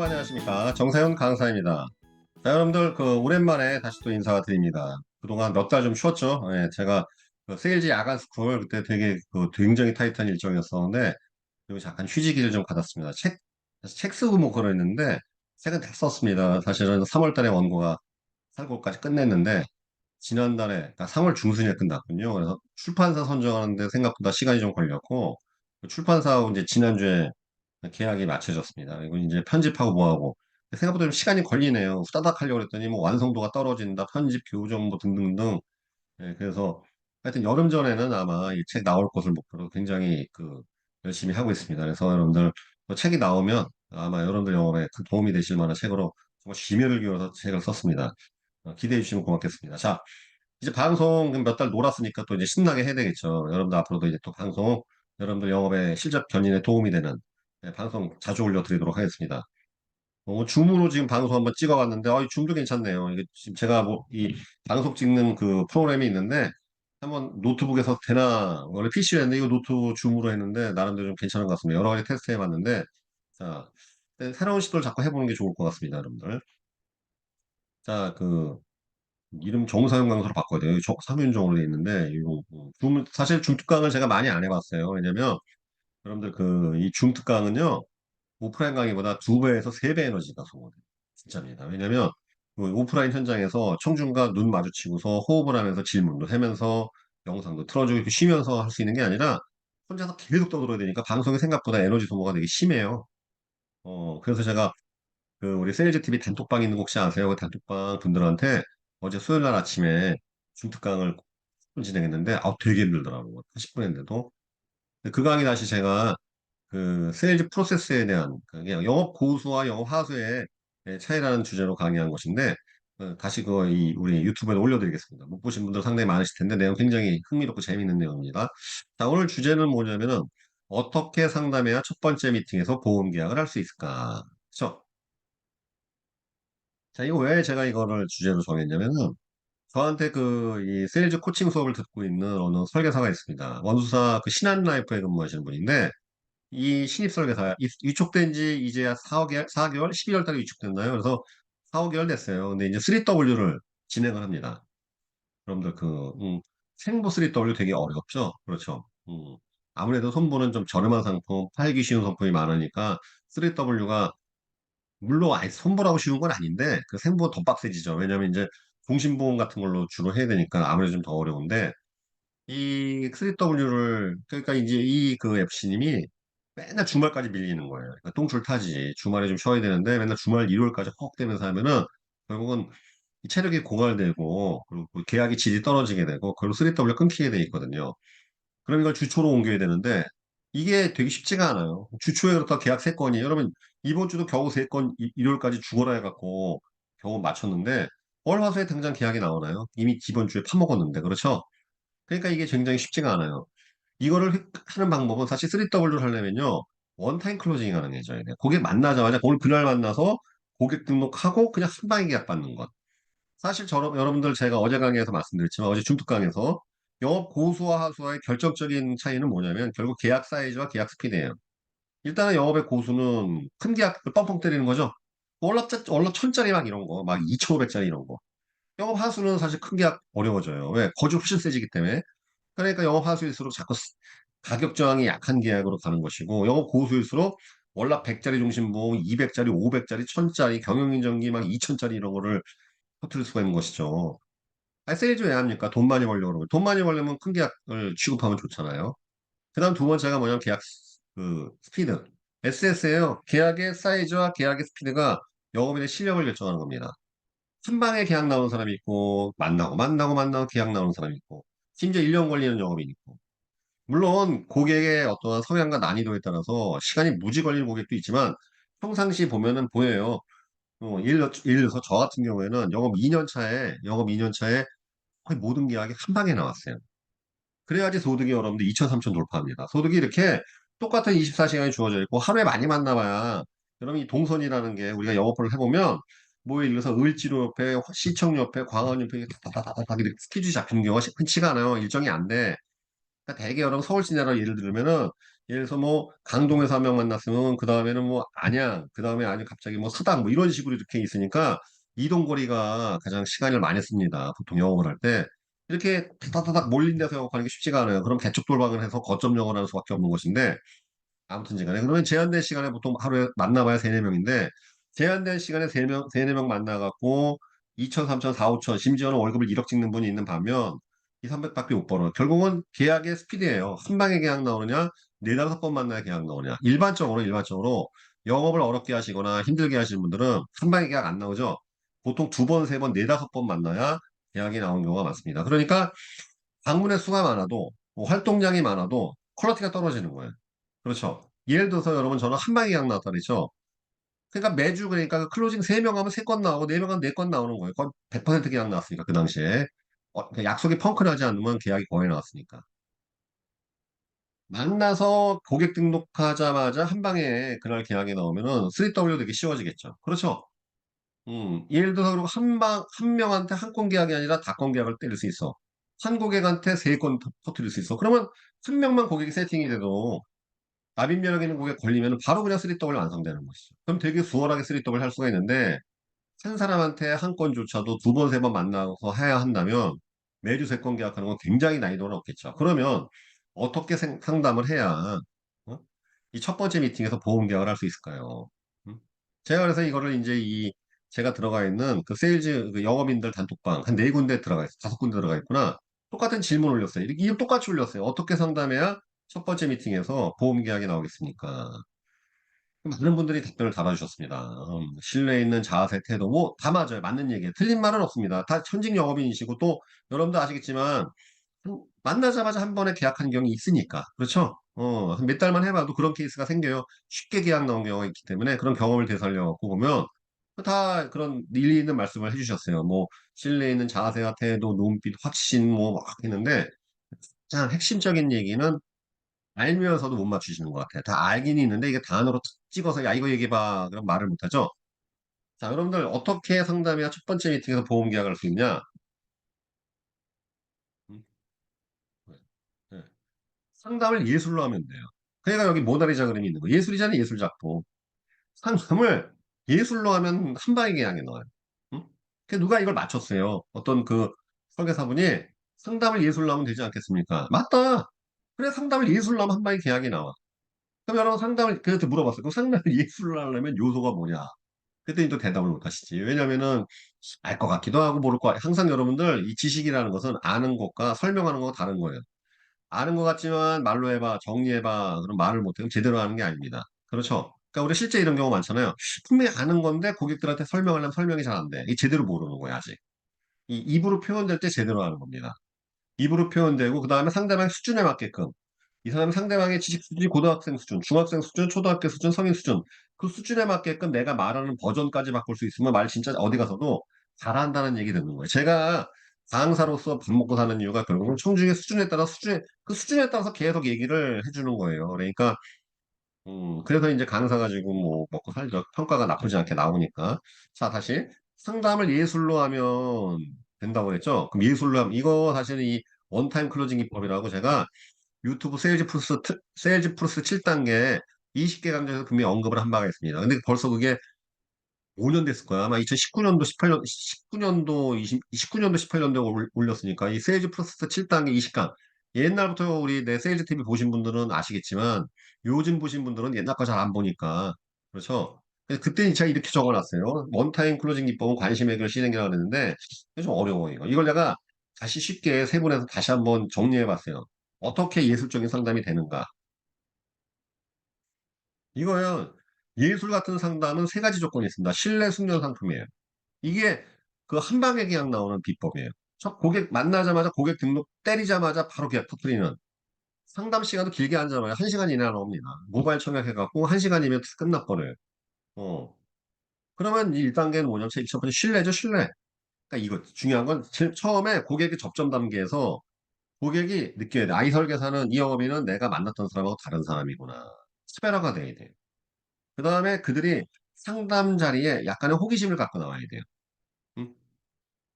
여러분 안녕하십니까 정세훈 강사입니다. 자 여러분들 그 오랜만에 다시 또 인사드립니다. 그동안 몇 달 좀 쉬었죠. 예, 제가 그 세일즈 야간 스쿨 그때 되게 그 굉장히 타이트한 일정이었었는데 그리고 잠깐 휴지기를 좀 받았습니다. 책, 책 쓰고 뭐 그랬는데 책은 다 썼습니다. 사실은 3월 달에 원고가 살고까지 끝냈는데 지난달에 그러니까 3월 중순에 끝났군요. 그래서 출판사 선정하는데 생각보다 시간이 좀 걸렸고 그 출판사하고 이제 지난주에 계약이 맞춰졌습니다. 그리고 이제 편집하고 뭐하고 생각보다 좀 시간이 걸리네요. 후다닥 하려고 했더니 뭐 완성도가 떨어진다, 편집, 교정 뭐 등등등. 예, 그래서 하여튼 여름 전에는 아마 이 책 나올 것을 목표로 굉장히 그 열심히 하고 있습니다. 그래서 여러분들 뭐 책이 나오면 아마 여러분들 영업에 큰 도움이 되실 만한 책으로 정말 심혈을 기울여서 책을 썼습니다. 어, 기대해 주시면 고맙겠습니다. 자, 이제 방송 몇 달 놀았으니까 또 이제 신나게 해야 되겠죠. 여러분들 앞으로도 이제 또 방송 여러분들 영업에 실적 견인에 도움이 되는 예, 방송 자주 올려드리도록 하겠습니다. 어, 줌으로 지금 방송 한번 찍어봤는데, 어, 이 줌도 괜찮네요. 이게 지금 제가 뭐, 이 방송 찍는 그 프로그램이 있는데, 한번 노트북에서 되나, 원래 PC로 했는데, 이거 노트 줌으로 했는데, 나름대로 좀 괜찮은 것 같습니다. 여러 가지 테스트 해봤는데, 자, 네, 새로운 시도를 자꾸 해보는 게 좋을 것 같습니다, 여러분들. 자, 그, 이름 정사용 강사로 바꿔야 돼요. 저, 삼윤정으로 돼 있는데, 이거, 뭐, 줌, 사실 줌 특강을 제가 많이 안 해봤어요. 왜냐면, 여러분들 그, 이줌 특강은요, 오프라인 강의보다 두 배에서 세 배 에너지가 소모돼요. 진짜입니다. 왜냐면 그 오프라인 현장에서 청중과 눈 마주치고서 호흡을 하면서 질문도 하면서 영상도 틀어주고 쉬면서 할 수 있는 게 아니라 혼자서 계속 떠들어야 되니까 방송이 생각보다 에너지 소모가 되게 심해요. 어, 그래서 제가 그 우리 세일즈 TV 단톡방 있는 거 혹시 아세요? 그 단톡방 분들한테 어제 수요일 날 아침에 줌특강을 진행했는데 아 되게 힘들더라고요. 40분 했는데도. 그 강의 다시 제가 그 세일즈 프로세스에 대한 그냥 영업 고수와 영업 하수의 차이라는 주제로 강의한 것인데 어, 다시 그거 이 우리 유튜브에 올려드리겠습니다. 못 보신 분들 상당히 많으실 텐데 내용 굉장히 흥미롭고 재미있는 내용입니다. 자 오늘 주제는 뭐냐면은 어떻게 상담해야 첫 번째 미팅에서 보험 계약을 할 수 있을까? 그렇죠? 자 이거 왜 제가 이거를 주제로 정했냐면은 저한테 그 이 세일즈 코칭 수업을 듣고 있는 어느 설계사가 있습니다. 원수사 그 신한라이프에 근무하시는 분인데 이 신입 설계사 이- 위촉된 지 이제야 4개월, 4개월, 12월 달에 위촉됐나요? 그래서 4, 5개월 됐어요. 근데 이제 3W를 진행을 합니다. 여러분들 그 음, 생보 3W 되게 어렵죠? 그렇죠? 음, 아무래도 손보는 좀 저렴한 상품, 팔기 쉬운 상품이 많으니까 3W가 물론 아예 손보라고 쉬운 건 아닌데 그 생보 더 빡세지죠. 왜냐면 이제 종신보험 같은 걸로 주로 해야 되니까 아무래도 좀 더 어려운데 이 3W를 그러니까 이제 이 그 FC님이 맨날 주말까지 밀리는 거예요. 그러니까 똥줄 타지. 주말에 좀 쉬어야 되는데 맨날 주말 일요일까지 헉대면서 하면은 결국은 이 체력이 고갈되고 그리고 그 계약이 질이 떨어지게 되고 그리고 3W 끊기게 돼 있거든요. 그럼 이걸 주초로 옮겨야 되는데 이게 되게 쉽지가 않아요. 주초에 그렇다 계약 3건이 여러분 이번 주도 겨우 3건 일요일까지 죽어라 해갖고 겨우 맞췄는데 월, 화 수에 당장 계약이 나오나요? 이미 이번 주에 파먹었는데 그렇죠? 그러니까 이게 굉장히 쉽지가 않아요. 이거를 획- 하는 방법은 사실 3W를 하려면요. 원타임 클로징이 가능해져야 돼요. 고객 만나자마자 오늘 그날 만나서 고객 등록하고 그냥 한 방에 계약 받는 것. 사실 저, 여러분들 제가 어제 강의에서 말씀드렸지만 어제 중특 강에서 영업 고수와 하수와의 결정적인 차이는 뭐냐면 결국 계약 사이즈와 계약 스피드예요. 일단은 영업의 고수는 큰 계약 뻥뻥 때리는 거죠. 월납, 월납 천짜리 막 이런 거, 막 2,500짜리 이런 거. 영업 하수는 사실 큰 계약 어려워져요. 왜? 거주 훨씬 세지기 때문에. 그러니까 영업 하수일수록 자꾸 스- 가격 저항이 약한 계약으로 가는 것이고 영업 고수일수록 월납 100짜리 종신보험, 200짜리, 500짜리, 1000짜리, 경영인정기 막 2000짜리 이런 거를 터뜨릴 수가 있는 것이죠. 아, 세일즈 왜 합니까? 돈 많이 벌려고 그러고. 돈 많이 벌려면 큰 계약을 취급하면 좋잖아요. 그 다음 두 번째가 뭐냐면 계약 스- 그 스피드. SS예요. 계약의 사이즈와 계약의 스피드가 영업인의 실력을 결정하는 겁니다. 한 방에 계약 나오는 사람이 있고 만나고 만나고 만나고 계약 나오는 사람이 있고 심지어 1년 걸리는 영업인이 있고 물론 고객의 어떠한 성향과 난이도에 따라서 시간이 무지 걸리는 고객도 있지만 평상시 보면은 보여요. 어, 예를 들어서 저 같은 경우에는 영업 2년 차에 영업 2년 차에 거의 모든 계약이 한 방에 나왔어요. 그래야지 소득이 여러분들 2천, 3천 돌파합니다. 소득이 이렇게 똑같은 24시간이 주어져 있고 하루에 많이 만나봐야 여러분 이 동선이라는 게 우리가 영업을 해보면 뭐 예를 들어서 을지로 옆에 시청 옆에 광원 옆에 다다다다다 이렇게 스케줄이 잡히는 경우가 흔치가 않아요. 일정이 안 돼. 그러니까 대개 여러분 서울 시내로 예를 들면은 예를 들어서 뭐 강동에서 한 명 만났으면 그 다음에는 뭐 안양, 그 다음에 아니 갑자기 뭐 서당 뭐 이런 식으로 이렇게 있으니까 이동 거리가 가장 시간을 많이 씁니다. 보통 영업을 할 때. 이렇게 다다다닥 몰린 데서 영업하는 게 쉽지가 않아요. 그럼 개척 돌방을 해서 거점 영업을 하는 수밖에 없는 것인데 아무튼 간에 그러면 제한된 시간에 보통 하루에 만나봐야 세네 명인데 제한된 시간에 세명 세네 명 만나갖고 2천, 3천, 4, 5천 심지어는 월급을 1억 찍는 분이 있는 반면 이 300밖에 못 벌어요. 결국은 계약의 스피드예요. 한 방에 계약 나오느냐, 네 다섯 번 만나야 계약 나오느냐. 일반적으로 일반적으로 영업을 어렵게 하시거나 힘들게 하시는 분들은 한 방에 계약 안 나오죠. 보통 두 번, 세 번, 네 다섯 번 만나야 계약이 나오는 경우가 많습니다. 그러니까 방문의 수가 많아도 뭐 활동량이 많아도 퀄리티가 떨어지는 거예요. 그렇죠. 예를 들어서 여러분 저는 한 방에 계약 나왔다 그랬죠. 그러니까 매주 그러니까 그 클로징 3명 하면 3건 나오고 4명 하면 4건 나오는 거예요. 거의 100% 계약 나왔으니까 그 당시에. 어, 그 약속이 펑크나지 않으면 계약이 거의 나왔으니까. 만나서 고객 등록하자마자 한 방에 그날 계약이 나오면은 3W 되게 쉬워지겠죠. 그렇죠. 음, 예를 들어서 그리고 한 방, 한 명한테 한 건 계약이 아니라 다 건 계약을 때릴 수 있어. 한 고객한테 세 건 터뜨릴 수 있어. 그러면 한 명만 고객이 세팅이 돼도 있는 고객 걸리면 바로 그냥 3W 완성되는 것이죠. 그럼 되게 수월하게 3W 할 수가 있는데 한 사람한테 한 건조차도 두 번, 세 번 만나서 해야 한다면 매주 세 건 계약하는 건 굉장히 난이도는 없겠죠. 그러면 어떻게 생- 상담을 해야 어? 이첫 번째 미팅에서 보험 계약을 할 수 있을까요? 음? 제가 그래서 이거를 이제 이 제가 들어가 있는 그 세일즈 그 영업인들 단톡방 한 네 군데 들어가 있어 다섯 군데 들어가 있구나. 똑같은 질문 올렸어요. 이렇게 똑같이 올렸어요. 어떻게 상담해야 첫 번째 미팅에서 보험 계약이 나오겠습니까? 많은 분들이 답변을 달아주셨습니다. 음, 신뢰 있는 자세, 태도, 뭐, 다 맞아요. 맞는 얘기예요. 틀린 말은 없습니다. 다 현직 영업인이시고, 또, 여러분도 아시겠지만, 한- 만나자마자 한 번에 계약한 경우가 있으니까. 그렇죠? 어, 몇 달만 해봐도 그런 케이스가 생겨요. 쉽게 계약 나온 경우가 있기 때문에 그런 경험을 되살려갖고 보면, 다 그런 일리 있는 말씀을 해주셨어요. 뭐, 신뢰 있는 자세와 태도, 눈빛, 확신, 뭐, 막 했는데, 가장 핵심적인 얘기는 알면서도 못 맞추시는 것 같아요. 다 알긴 있는데 이게 단어로 툭 찍어서 야 이거 얘기해봐 그럼 말을 못하죠. 자 여러분들 어떻게 상담이야 첫 번째 미팅에서 보험 계약을 할 수 있냐? 음, 네, 네. 상담을 예술로 하면 돼요. 그러니까 여기 모나리자 그림이 있는 거. 예술이잖아요 예술 작품. 상담을 예술로 하면 한 방에 계약이 나와요. 음? 그 누가 이걸 맞췄어요. 어떤 그 설계사분이 상담을 예술로 하면 되지 않겠습니까? 맞다. 그래 상담을 예술로 하면 한 방에 계약이 나와. 그럼 여러분 상담을 그한테 물어봤어요. 그 상담을 예술로 하려면 요소가 뭐냐? 그랬더니 또 대답을 못 하시지. 왜냐면은 알 것 같기도 하고 모를 것같 항상 여러분들 이 지식이라는 것은 아는 것과 설명하는 거가 다른 거예요. 아는 것 같지만 말로 해봐, 정리해봐, 그럼 말을 못해. 면 제대로 하는 게 아닙니다. 그렇죠? 그러니까 우리 실제 이런 경우 많잖아요. 분명히 아는 건데 고객들한테 설명하려면 설명이 잘 안 돼. 이 제대로 모르는 거야, 아직. 이 입으로 표현될 때 제대로 하는 겁니다. 입으로 표현되고, 그 다음에 상대방 수준에 맞게끔. 이 사람은 상대방의 지식 수준이 고등학생 수준, 중학생 수준, 초등학교 수준, 성인 수준 그 수준에 맞게끔 내가 말하는 버전까지 바꿀 수 있으면 말 진짜 어디 가서도 잘한다는 얘기 듣는 거예요. 제가 강사로서 밥 먹고 사는 이유가 결국은 청중의 수준에 따라 수준에 그 수준에 따라서 계속 얘기를 해주는 거예요. 그러니까 음 그래서 이제 강사 가지고 뭐 먹고 살죠. 평가가 나쁘지 않게 나오니까. 자 다시 상담을 예술로 하면 된다고 했죠. 그럼 하면 이거 사실 이 원타임 클로징 기법이라고 제가 유튜브 세일즈 트- 세일즈 프로스 7단계 20개 강좌에서 분명히 언급을 한 바가 있습니다. 근데 벌써 그게 5년 됐을 거야. 아마 2019년도, 18년, 19년도, 20, 19년도, 18년도에 올렸으니까 이 세일즈 프로스 7단계 20강. 옛날부터 우리 내 세일즈 TV 보신 분들은 아시겠지만 요즘 보신 분들은 옛날 거 잘 안 보니까 그렇죠. 그래서 그때 제가 이렇게 적어놨어요. 원타임 클로징 기법은 관심액을 실행이라고 그랬는데 좀 어려워 이거. 이걸 내가 다시 쉽게 세분해서 다시 한번 정리해봤어요. 어떻게 예술적인 상담이 되는가? 이거요. 예술 같은 상담은 세 가지 조건이 있습니다. 신뢰 숙련 상품이에요. 이게 그 한 방에 계약 나오는 비법이에요. 첫 고객 만나자마자 고객 등록 때리자마자 바로 계약 터트리는 상담 시간도 길게 앉아봐요. 한 시간 이내에 나옵니다. 모바일 청약해갖고 한 시간이면 끝나버려요. 어. 그러면 1단계는 뭐냐면 첫 번째 신뢰죠, 신뢰. 그러니까 이거 중요한 건 제일 처음에 고객의 접점 단계에서 고객이 느껴야 돼. 아이 설계사는 이 영업인은 내가 만났던 사람하고 다른 사람이구나. 스페러가 돼야 돼요. 그 다음에 그들이 상담 자리에 약간의 호기심을 갖고 나와야 돼요. 응?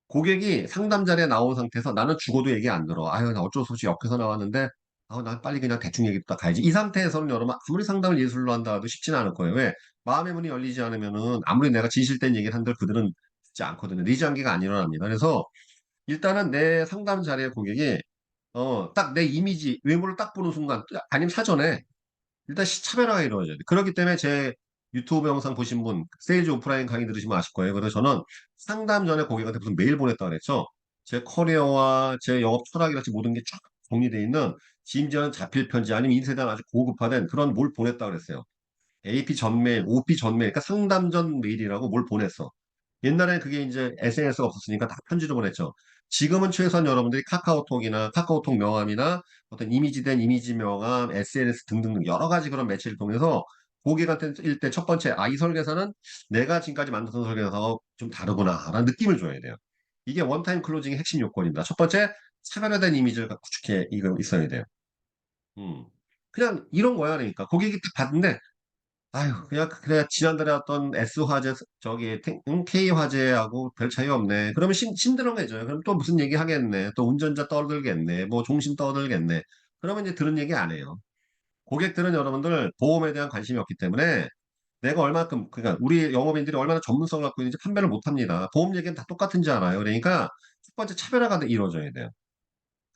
고객이 상담 자리에 나온 상태에서 나는 죽어도 얘기 안 들어. 아유, 나 어쩔 수 없이 옆에서 나왔는데 아, 난 빨리 그냥 대충 얘기 듣다 가야지. 이 상태에서는 여러분 아무리 상담을 예술로 한다 해도 쉽지는 않을 거예요. 왜? 마음의 문이 열리지 않으면은 아무리 내가 진실된 얘기를 한들 그들은 듣지 않거든요. 리장기가 안 일어납니다. 그래서 일단은 내 상담 자리의 고객이 어, 딱 내 이미지, 외모를 딱 보는 순간, 아니면 사전에 일단 시차별화가 이루어져야 돼. 그렇기 때문에 제 유튜브 영상 보신 분, 세일즈 오프라인 강의 들으시면 아실 거예요. 그래서 저는 상담 전에 고객한테 무슨 메일 보냈다 그랬죠. 제 커리어와 제 영업 철학이랄지 모든 게 쫙 정리되어 있는 심지어는 자필 편지 아니면 인쇄된 아주 고급화된 그런 뭘 보냈다 그랬어요. AP 전메일, OP 전메일, 그러니까 상담 전 메일이라고 뭘 보냈어. 옛날에 그게 이제 SNS가 없었으니까 다 편지로 보냈죠. 지금은 최소한 여러분들이 카카오톡이나 카카오톡 명함이나 어떤 이미지된 이미지 명함, SNS 등등 여러 가지 그런 매체를 통해서 고객한테 일 때 첫 번째, 아, 이 설계사는 내가 지금까지 만들었던 설계사와 좀 다르구나, 라는 느낌을 줘야 돼요. 이게 원타임 클로징의 핵심 요건입니다. 첫 번째, 차별화된 이미지를 구축해, 있어야 돼요. 음. 그냥 이런 거야, 그러니까. 고객이 딱 봤는데, 아유, 그냥, 그래, 지난달에 어떤 S화재, 저기, 탱- 응, K화재하고 별 차이 없네. 그러면 심, 심드렁해져요. 그럼 또 무슨 얘기 하겠네. 또 운전자 떠들겠네. 뭐 종신 떠들겠네. 그러면 이제 들은 얘기 안 해요. 고객들은 여러분들 보험에 대한 관심이 없기 때문에 내가 얼마큼, 그러니까 우리 영업인들이 얼마나 전문성을 갖고 있는지 판별을 못 합니다. 보험 얘기는 다 똑같은지 알아요. 그러니까 첫 번째 차별화가 이루어져야 돼요.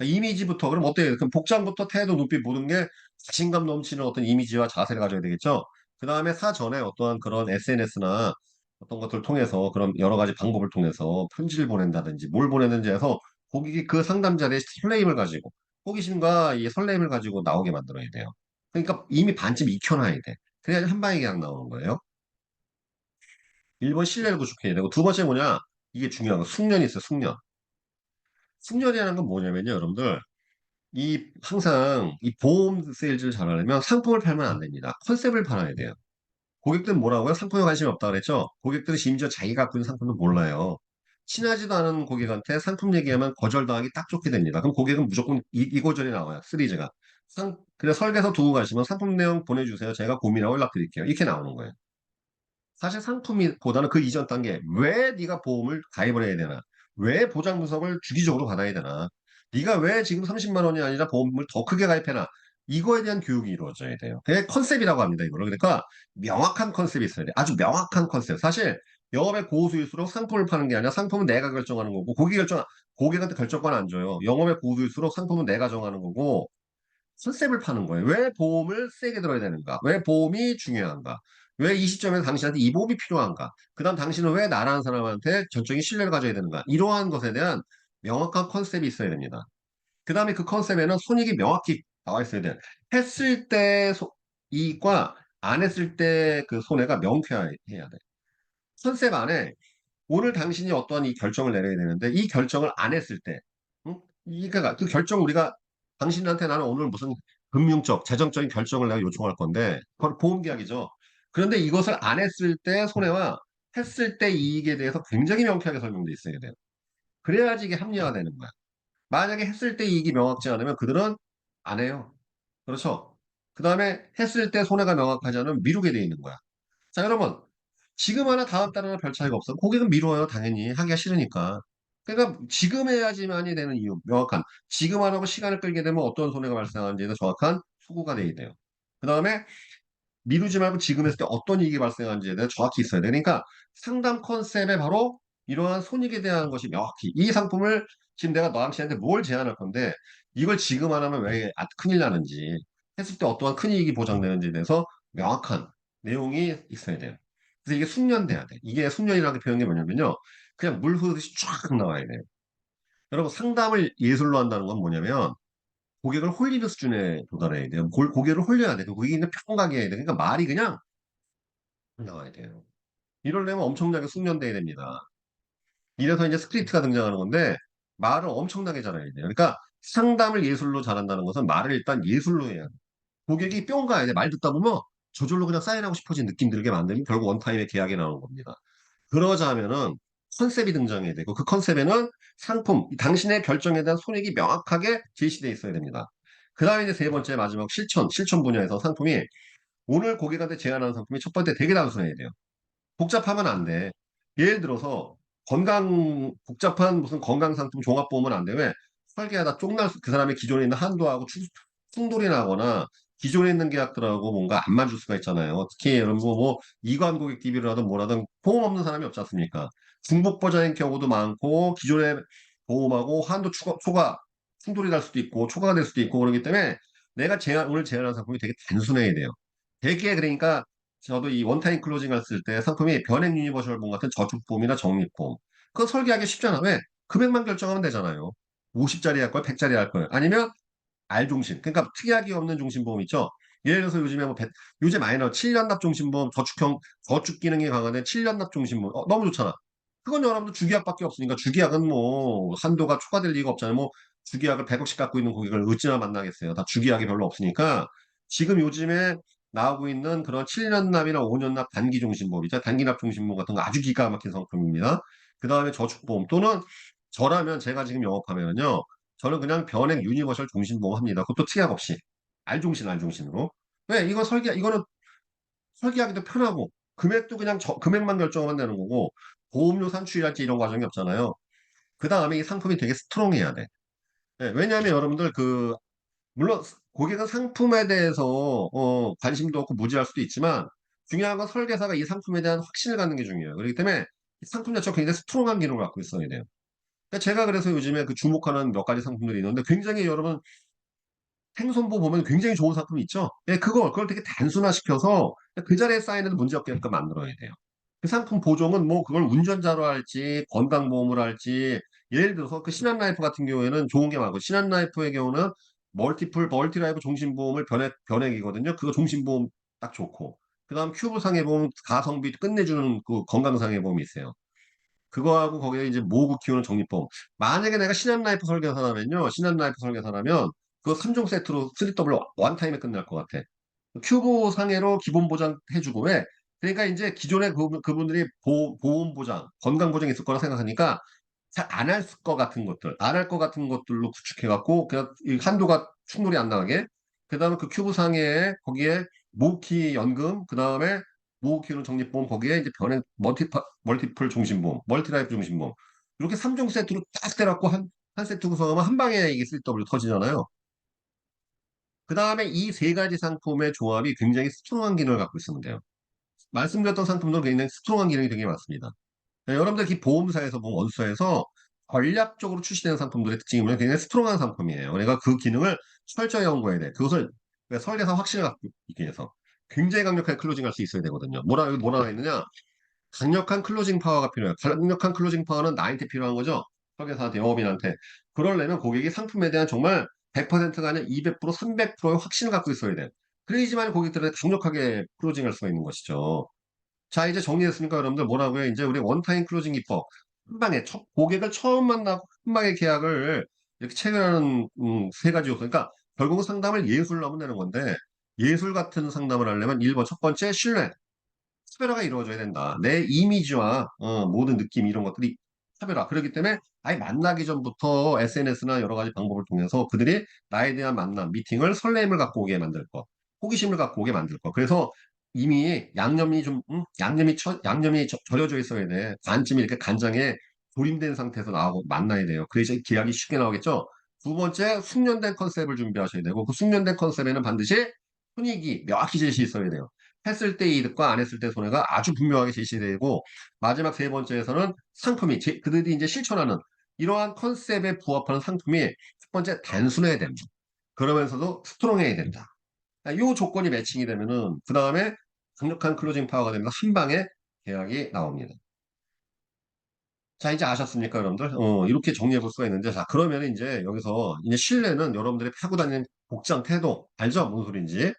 이미지부터, 그럼 어때요? 그럼 복장부터 태도, 눈빛 모든 게 자신감 넘치는 어떤 이미지와 자세를 가져야 되겠죠? 그 다음에 사전에 어떠한 그런 SNS나 어떤 것들을 통해서 그런 여러 가지 방법을 통해서 편지를 보낸다든지 뭘 보내는지 해서 고객이 그 상담자의 설레임을 가지고 호기심과 이 설레임을 가지고 나오게 만들어야 돼요. 그러니까 이미 반쯤 익혀놔야 돼. 그래야지 한 방에 그냥 나오는 거예요. 1번 신뢰를 구축해야 되고 두 번째 뭐냐? 이게 중요한 거 숙련이 있어요. 숙련. 숙련이라는 건 뭐냐면요, 여러분들. 이 항상 이 보험 세일즈를 잘하려면 상품을 팔면 안 됩니다. 컨셉을 팔아야 돼요. 고객들은 뭐라고요? 상품에 관심이 없다 그랬죠? 고객들은 심지어 자기가 갖고 있는 상품도 몰라요. 친하지도 않은 고객한테 상품 얘기하면 거절당하기 딱 좋게 됩니다. 그럼 고객은 무조건 이, 이 고절이 나와요. 시리즈가. 상, 그래 설계서 두고 가시면 상품 내용 보내주세요. 제가 고민하고 연락드릴게요. 이렇게 나오는 거예요. 사실 상품보다는 그 이전 단계 왜 네가 보험을 가입을 해야 되나? 왜 보장 분석을 주기적으로 받아야 되나? 네가 왜 지금 30만 원이 아니라 보험을 더 크게 가입해나? 이거에 대한 교육이 이루어져야 돼요. 그게 컨셉이라고 합니다. 이거를. 그러니까 명확한 컨셉이 있어야 돼. 아주 명확한 컨셉. 사실 영업의 고수일수록 상품을 파는 게 아니라 상품은 내가 결정하는 거고 고객 결정 고객한테 결정권 안 줘요. 영업의 고수일수록 상품은 내가 정하는 거고 컨셉을 파는 거예요. 왜 보험을 세게 들어야 되는가? 왜 보험이 중요한가? 왜 이 시점에서 당신한테 이 보험이 필요한가? 그 다음 당신은 왜 나라는 사람한테 전적인 신뢰를 가져야 되는가? 이러한 것에 대한 명확한 컨셉이 있어야 됩니다. 그 다음에 그 컨셉에는 손익이 명확히 나와 있어야 돼요. 했을 때 소- 이익과 안 했을 때 그 손해가 명쾌해야 돼. 컨셉 안에 오늘 당신이 어떠한 이 결정을 내려야 되는데 이 결정을 안 했을 때, 응? 이가 그 결정 우리가 당신한테 나는 오늘 무슨 금융적, 재정적인 결정을 내가 요청할 건데 그건 보험 계약이죠. 그런데 이것을 안 했을 때 손해와 했을 때 이익에 대해서 굉장히 명쾌하게 설명돼 있어야 돼요. 그래야지 이게 합리화되는 거야. 만약에 했을 때 이익이 명확지 않으면 그들은 안 해요. 그렇죠? 그 다음에 했을 때 손해가 명확하지 않으면 미루게 돼 있는 거야. 자, 여러분. 지금 하나 다음 달 하나 별 차이가 없어. 고객은 미뤄요, 당연히. 하기가 싫으니까. 그러니까 지금 해야지만이 되는 이유, 명확한. 지금 안 하고 시간을 끌게 되면 어떤 손해가 발생하는지에 정확한 수고가 돼야 돼요. 그 다음에 미루지 말고 지금 했을 때 어떤 이익이 발생하는지에 대해 정확히 있어야 돼. 그러니까 상담 컨셉에 바로 이러한 손익에 대한 것이 명확히 이 상품을 지금 내가 너한테 뭘 제안할 건데 이걸 지금 안 하면 왜 아, 큰일 나는지 했을 때 어떠한 큰 이익이 보장되는지에 대해서 명확한 내용이 있어야 돼요. 그래서 이게 숙련돼야 돼. 이게 숙련이라는 표현이 뭐냐면요. 그냥 물 흐르듯이 쫙 나와야 돼요. 여러분 상담을 예술로 한다는 건 뭐냐면 고객을 홀리는 수준에 도달해야 돼요. 고, 고객을 홀려야 돼. 그 고객이 평가하게 해야 돼. 그러니까 말이 그냥 나와야 돼요. 이러려면 엄청나게 숙련돼야 됩니다. 이래서 이제 스크립트가 등장하는 건데 말을 엄청나게 잘해야 돼요. 그러니까 상담을 예술로 잘한다는 것은 말을 일단 예술로 해야 돼. 고객이 뿅 가야 돼. 말 듣다 보면 저절로 그냥 사인하고 싶어진 느낌 들게 만들면 결국 원타임의 계약이 나오는 겁니다. 그러자면은 컨셉이 등장해야 되고 그 컨셉에는 상품, 당신의 결정에 대한 손익이 명확하게 제시되어 있어야 됩니다. 그 다음에 이제 세 번째 마지막 실천, 실천 분야에서 상품이 오늘 고객한테 제안하는 상품이 첫 번째 되게 단순해야 돼요. 복잡하면 안 돼. 예를 들어서 건강, 복잡한 무슨 건강 상품 종합보험은 안 돼. 왜? 설계하다 쪽날 수- 그 사람의 기존에 있는 한도하고 추, 충돌이 나거나 기존에 있는 계약들하고 뭔가 안 맞을 수가 있잖아요. 특히 여러분 뭐 이관 고객 DB를 하든 뭐라든 보험 없는 사람이 없지 않습니까? 중복 버전인 경우도 많고 기존의 보험하고 한도 추가, 초과 충돌이 날 수도 있고 초과가 될 수도 있고 그러기 때문에 내가 제안, 오늘 제안한 상품이 되게 단순해야 돼요. 되게 그러니까 저도 이 원타임 클로징 했을 때 상품이 변액 유니버셜 보험 같은 저축보험이나 적립보험 그거 설계하기 쉽잖아. 왜? 금액만 결정하면 되잖아요. 50짜리 할 거야, 100짜리 할 거야. 아니면 R중심. 그러니까 특이하게 없는 중심보험 있죠. 예를 들어서 요즘에 뭐 배- 요즘 많이 나와 7년납 중심보험 저축형 저축 기능이 강화된 7년납 중심보험 어, 너무 좋잖아. 그건 여러분들 주계약밖에 없으니까 주계약은 뭐 한도가 초과될 리가 없잖아요. 뭐 주계약을 100억씩 갖고 있는 고객을 어찌나 만나겠어요. 다 주계약이 별로 없으니까 지금 요즘에 나오고 있는 그런 7년납이나 5년납 단기 중심보험이죠. 단기납 중심보험 같은 거 아주 기가 막힌 상품입니다. 그 다음에 저축보험 또는 저라면 제가 지금 영업하면요. 저는 그냥 변액 유니버셜 종신보험 합니다. 그것도 특약 없이. R종신, R종신으로. 왜? 이거 설계, 이거는 설계하기도 편하고, 금액도 그냥 저- 금액만 결정하면 되는 거고, 보험료 산출이랄지 이런 과정이 없잖아요. 그 다음에 이 상품이 되게 스트롱해야 돼. 예, 왜냐하면 여러분들 그, 물론 고객은 상품에 대해서 어, 관심도 없고 무지할 수도 있지만, 중요한 건 설계사가 이 상품에 대한 확신을 갖는 게 중요해요. 그렇기 때문에 이 상품 자체가 굉장히 스트롱한 기능을 갖고 있어야 돼요. 그러니까 제가 그래서 요즘에 그 주목하는 몇 가지 상품들이 있는데 굉장히 여러분 행손보 보면 굉장히 좋은 상품이 있죠. 예, 그걸 그걸 되게 단순화시켜서 그 자리에 쌓이는 문제 없게끔 만들어야 돼요. 그 상품 보종은 뭐 그걸 운전자로 할지 건강보험으로 할지 예를 들어서 그 신한라이프 같은 경우에는 좋은 게 많고 신한라이프의 경우는 멀티플 멀티라이프 종신보험을 변액 변액이거든요. 그거 종신보험 딱 좋고 그다음 큐브 상해보험 가성비 끝내주는 그 건강 상해보험이 있어요. 그거하고 거기에 이제 모으고 키우는 적립보험. 만약에 내가 신한라이프 설계사라면요. 신한라이프 설계사라면 그거 3종 세트로 3W 원타임에 끝날 것 같아. 큐브 상해로 기본 보장 해주고 왜? 그러니까 이제 기존에 그, 그분들이 보, 보험 보장, 건강 보장이 있을 거라 생각하니까 잘 안 할 것 같은 것들, 안 할 것 같은 것들로 구축해갖고 그냥 이 한도가 충돌이 안 나가게. 그 다음에 그 큐브 상해에 거기에 모키 연금, 그 다음에 모키는 적립보험 거기에 이제 변액 멀티 멀티플 종신보험, 멀티라이프 종신보험 이렇게 3종 세트로 딱 때려갖고 한, 한 세트 구성하면 한 방에 이게 3W 터지잖아요. 그 다음에 이 세 가지 상품의 조합이 굉장히 스트롱한 기능을 갖고 있으면 돼요. 말씀드렸던 상품들은 굉장히 스트롱한 기능이 되게 많습니다. 네, 여러분들 이 보험사에서, 보험 원수에서 전략적으로 출시되는 상품들의 특징이 뭐냐면 굉장히 스트롱한 상품이에요. 내가 그 기능을 철저히 연구해야 돼. 그것을 설계사 확신을 갖고 있기 위해서 굉장히 강력하게 클로징할 수 있어야 되거든요. 뭐라, 여기 뭐라고 했느냐? 강력한 클로징 파워가 필요해요. 강력한 클로징 파워는 나한테 필요한 거죠. 설계사한테, 영업인한테. 그러려면 고객이 상품에 대한 정말 100%가 아니라 200%, 300%의 확신을 갖고 있어야 돼요. 그래야지만 고객들한테 강력하게 클로징할 수가 있는 것이죠. 자, 이제 정리했으니까 여러분들 뭐라고요? 이제 우리 원타임 클로징 기법. 한 방에 첫 고객을 처음 만나고 한 방에 계약을 이렇게 체결하는 음, 세 가지 요소. 그러니까 결국 상담을 예술로 하면 되는 건데 예술 같은 상담을 하려면 1번 첫 번째 신뢰. 차별화가 이루어져야 된다. 내 이미지와 어, 모든 느낌 이런 것들이 차별화. 그렇기 때문에 아예 만나기 전부터 SNS나 여러 가지 방법을 통해서 그들이 나에 대한 만남, 미팅을 설렘을 갖고 오게 만들 것, 호기심을 갖고 오게 만들 것. 그래서 이미 양념이 좀 음? 양념이 처, 양념이 저- 절여져 있어야 돼. 반쯤 이렇게 간장에 조림된 상태에서 나오고 만나야 돼요. 그래서 계약이 쉽게 나오겠죠. 두 번째 숙련된 컨셉을 준비하셔야 되고 그 숙련된 컨셉에는 반드시 분위기 명확히 제시 있어야 돼요. 했을 때 이득과 안 했을 때 손해가 아주 분명하게 제시되고 마지막 세 번째에서는 상품이 제- 그들이 이제 실천하는 이러한 컨셉에 부합하는 상품이 첫 번째 단순해야 됩니다. 그러면서도 스트롱해야 된다. 이 조건이 매칭이 되면은 그 다음에 강력한 클로징 파워가 되면서 한 방에 계약이 나옵니다. 자, 이제 아셨습니까, 여러분들? 어, 이렇게 정리해 볼 수가 있는데, 자, 그러면 이제 여기서 이제 신뢰는 여러분들이 타고 다니는 복장, 태도, 알죠? 무슨 소리인지.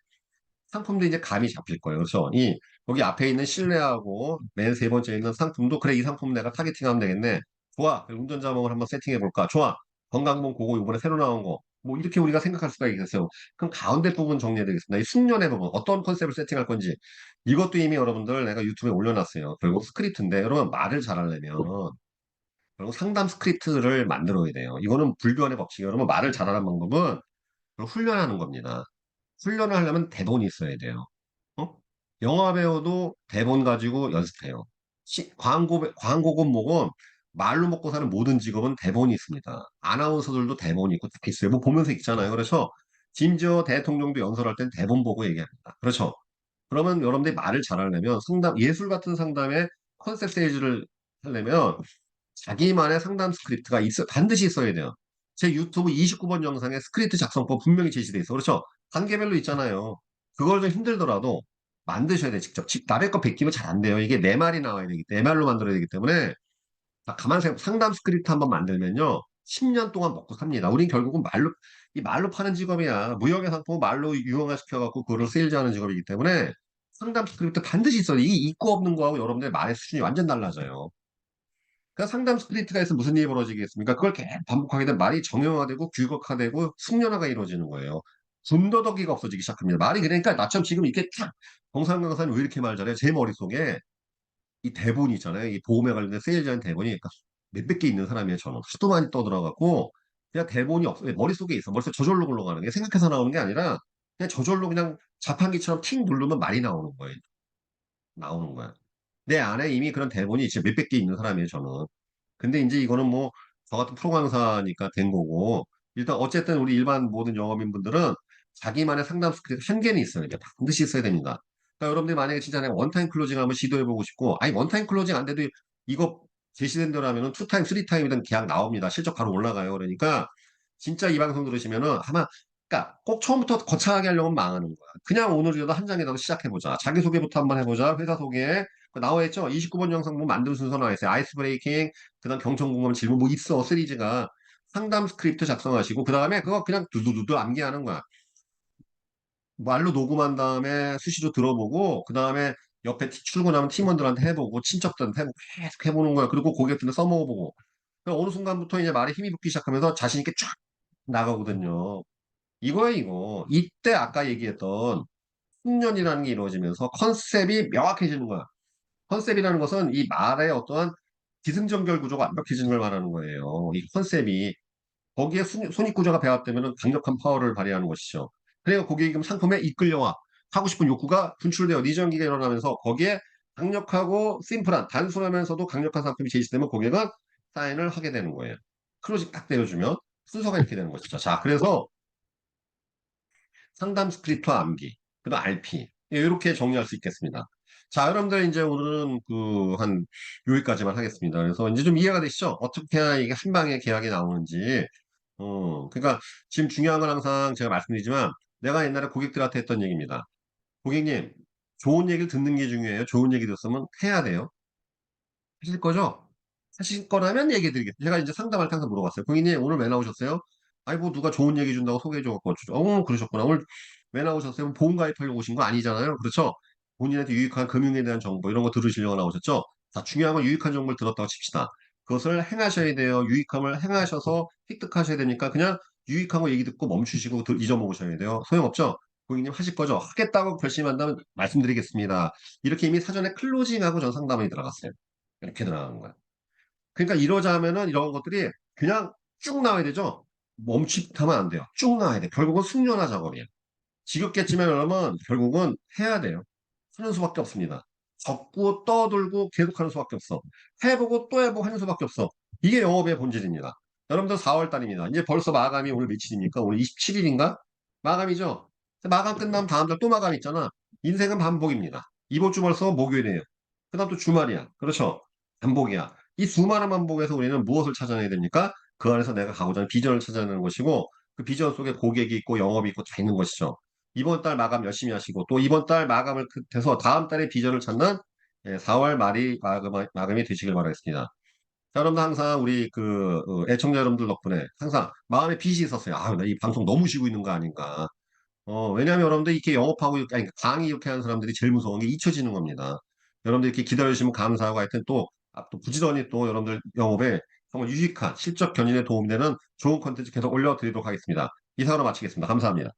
상품도 이제 감이 잡힐 거예요. 그렇죠? 이 여기 앞에 있는 실내하고 맨 세 번째 있는 상품도 그래 이 상품 내가 타겟팅하면 되겠네. 좋아. 그럼 운전자몽을 한번 세팅해 볼까? 좋아. 건강봉 그거 이번에 새로 나온 거. 뭐 이렇게 우리가 생각할 수가 있겠어요. 그럼 가운데 부분 정리해 드리겠습니다. 이 숙련의 부분 어떤 컨셉을 세팅할 건지 이것도 이미 여러분들 내가 유튜브에 올려놨어요. 결국 스크립트인데 여러분 말을 잘하려면 결국 상담 스크립트를 만들어야 돼요. 이거는 불교환의 법칙이에요. 여러분 말을 잘하는 방법은 훈련하는 겁니다. 훈련을 하려면 대본이 있어야 돼요. 어? 영화 배우도 대본 가지고 연습해요. 시- 광고, 배- 광고건 뭐건 말로 먹고 사는 모든 직업은 대본이 있습니다. 아나운서들도 대본이 있고 다 있어요. 뭐 보면서 있잖아요. 그래서 심지어 대통령도 연설할 땐 대본 보고 얘기합니다. 그렇죠. 그러면 여러분들이 말을 잘하려면 상담, 예술 같은 상담에 컨셉 세일즈를 하려면 자기만의 상담 스크립트가 있어, 반드시 있어야 돼요. 제 유튜브 29번 영상에 스크립트 작성법 분명히 제시돼 있어. 그렇죠? 단계별로 있잖아요. 그걸 좀 힘들더라도 만드셔야 돼, 직접. 집, 남의 거 베끼면 잘 안 돼요. 이게 내 말이 나와야 되기 때문에, 내 말로 만들어야 되기 때문에, 자, 가만 생각, 상담 스크립트 한번 만들면요. 10년 동안 먹고 삽니다. 우린 결국은 말로, 이 말로 파는 직업이야. 무역의 상품을 말로 유형화 시켜갖고 그거를 세일즈하는 직업이기 때문에 상담 스크립트 반드시 있어요. 이 있고 없는 거하고 여러분들의 말의 수준이 완전 달라져요. 그러니까 상담 스크립트가 있으면 무슨 일이 벌어지겠습니까? 그걸 계속 반복하게 되면 말이 정형화되고 규격화되고 숙련화가 이루어지는 거예요. 군더더기가 없어지기 시작합니다. 말이 그러니까 나처럼 지금 이렇게 탁 정상 강사님 왜 이렇게 말 잘해? 제 머릿속에 이 대본이 있잖아요. 이 보험에 관련된 세일즈하는 대본이 그러니까 몇백 개 있는 사람이에요. 저는 하도 많이 떠들어갖고 그냥 대본이 없어 머릿속에 있어. 머릿속에 저절로 굴러가는 게 생각해서 나오는 게 아니라 그냥 저절로 그냥 자판기처럼 팅 누르면 말이 나오는 거예요. 나오는 거야. 내 안에 이미 그런 대본이 진짜 몇백 개 있는 사람이에요. 저는. 근데 이제 이거는 뭐 저 같은 프로 강사니까 된 거고 일단 어쨌든 우리 일반 모든 영업인분들은 자기만의 상담 스크립트 한 개는 있어요. 이게 반드시 있어야 됩니다. 그러니까 여러분들이 만약에 진짜 원타임 클로징 한번 시도해보고 싶고 아니 원타임 클로징 안 돼도 이거 제시된 대로 하면은 투타임, 쓰리타임이든 계약 나옵니다. 실적 바로 올라가요. 그러니까 진짜 이 방송 들으시면은 아마 그러니까 꼭 처음부터 거창하게 하려면 망하는 거야. 그냥 오늘이라도 한 장이라도 시작해보자. 자기소개부터 한번 해보자. 회사 소개. 그 나와 있죠? 29번 영상 보면 만든 순서 나와 있어요. 아이스 브레이킹, 그 다음 경청 궁금 질문 뭐 있어. 시리즈가. 상담 스크립트 작성하시고, 그 다음에 그거 그냥 두두두두 암기하는 거야. 말로 녹음한 다음에 수시로 들어보고, 그 다음에 옆에 티- 출근하면 팀원들한테 해보고, 친척들한테 해보고, 계속 해보는 거야. 그리고 고객들한테 써먹어보고. 어느 순간부터 이제 말에 힘이 붙기 시작하면서 자신 있게 쫙 나가거든요. 이거예요, 이거. 이때 아까 얘기했던 숙련이라는 게 이루어지면서 컨셉이 명확해지는 거야. 컨셉이라는 것은 이 말의 어떠한 기승전결 구조가 완벽해지는 걸 말하는 거예요. 이 컨셉이 거기에 순- 손익구조가 배합되면 강력한 파워를 발휘하는 것이죠. 그러니까 고객이 그럼 상품에 이끌려와 하고 싶은 욕구가 분출되어 니전기가 일어나면서 거기에 강력하고 심플한 단순하면서도 강력한 상품이 제시되면 고객은 사인을 하게 되는 거예요. 클로징 딱 내려주면 순서가 이렇게 되는 것이죠. 자, 그래서 상담 스크립트와 암기, 그다음 RP 이렇게 정리할 수 있겠습니다. 자, 여러분들 이제 오늘은 그 한 여기까지만 하겠습니다. 그래서 이제 좀 이해가 되시죠? 어떻게 해야 이게 한 방에 계약이 나오는지. 어, 그러니까 지금 중요한 건 항상 제가 말씀드리지만 내가 옛날에 고객들한테 했던 얘기입니다. 고객님, 좋은 얘기를 듣는 게 중요해요. 좋은 얘기 듣으면 해야 돼요. 하실 거죠? 하실 거라면 얘기해 드리겠습니다. 제가 이제 상담할 때 항상 물어봤어요. 고객님, 오늘 왜 나오셨어요? 아이, 뭐, 누가 좋은 얘기 준다고 소개해줘갖고, 어, 그러셨구나. 오늘 왜 나오셨어요? 뭐 보험 가입하려고 오신 거 아니잖아요. 그렇죠? 본인한테 유익한 금융에 대한 정보, 이런 거 들으시려고 나오셨죠? 자, 중요한 건 유익한 정보를 들었다고 칩시다. 그것을 행하셔야 돼요. 유익함을 행하셔서 획득하셔야 되니까 그냥 유익한 거 얘기 듣고 멈추시고 들- 잊어먹으셔야 돼요. 소용없죠? 고객님 하실 거죠? 하겠다고 결심한다면 말씀드리겠습니다. 이렇게 이미 사전에 클로징하고 전 상담이 들어갔어요. 이렇게 들어가는 거야. 그러니까 이러자면은 이런 것들이 그냥 쭉 나와야 되죠. 멈칫하면 안 돼요. 쭉 나와야 돼. 결국은 숙련화 작업이에요. 지겹겠지만 여러분 결국은 해야 돼요. 하는 수밖에 없습니다. 적고 떠들고 계속하는 수밖에 없어. 해보고 또 해보고 하는 수밖에 없어. 이게 영업의 본질입니다. 여러분들 4월 달입니다. 이제 벌써 마감이 오늘 며칠입니까? 오늘 27일인가? 마감이죠. 마감 끝나면 다음 달 또 마감 있잖아. 인생은 반복입니다. 이번 주 벌써 목요일이에요. 그 다음 또 주말이야. 그렇죠? 반복이야. 이 수많은 반복에서 우리는 무엇을 찾아내야 됩니까? 그 안에서 내가 가고자 하는 비전을 찾아내는 것이고 그 비전 속에 고객이 있고 영업이 있고 다 있는 것이죠. 이번 달 마감 열심히 하시고 또 이번 달 마감을 끝해서 다음 달에 비전을 찾는 예, 4월 말이 마감, 마감이 되시길 바라겠습니다. 자, 여러분들 항상 우리 그 어, 애청자 여러분들 덕분에 항상 마음에 빚이 있었어요. 아, 나 이 방송 너무 쉬고 있는 거 아닌가. 어, 왜냐하면 여러분들 이렇게 영업하고 이렇게, 아니, 강의 이렇게 하는 사람들이 제일 무서운 게 잊혀지는 겁니다. 여러분들 이렇게 기다려주시면 감사하고 하여튼 또, 아, 또 부지런히 또 여러분들 영업에 정말 유익한 실적 견인에 도움되는 좋은 컨텐츠 계속 올려드리도록 하겠습니다. 이상으로 마치겠습니다. 감사합니다.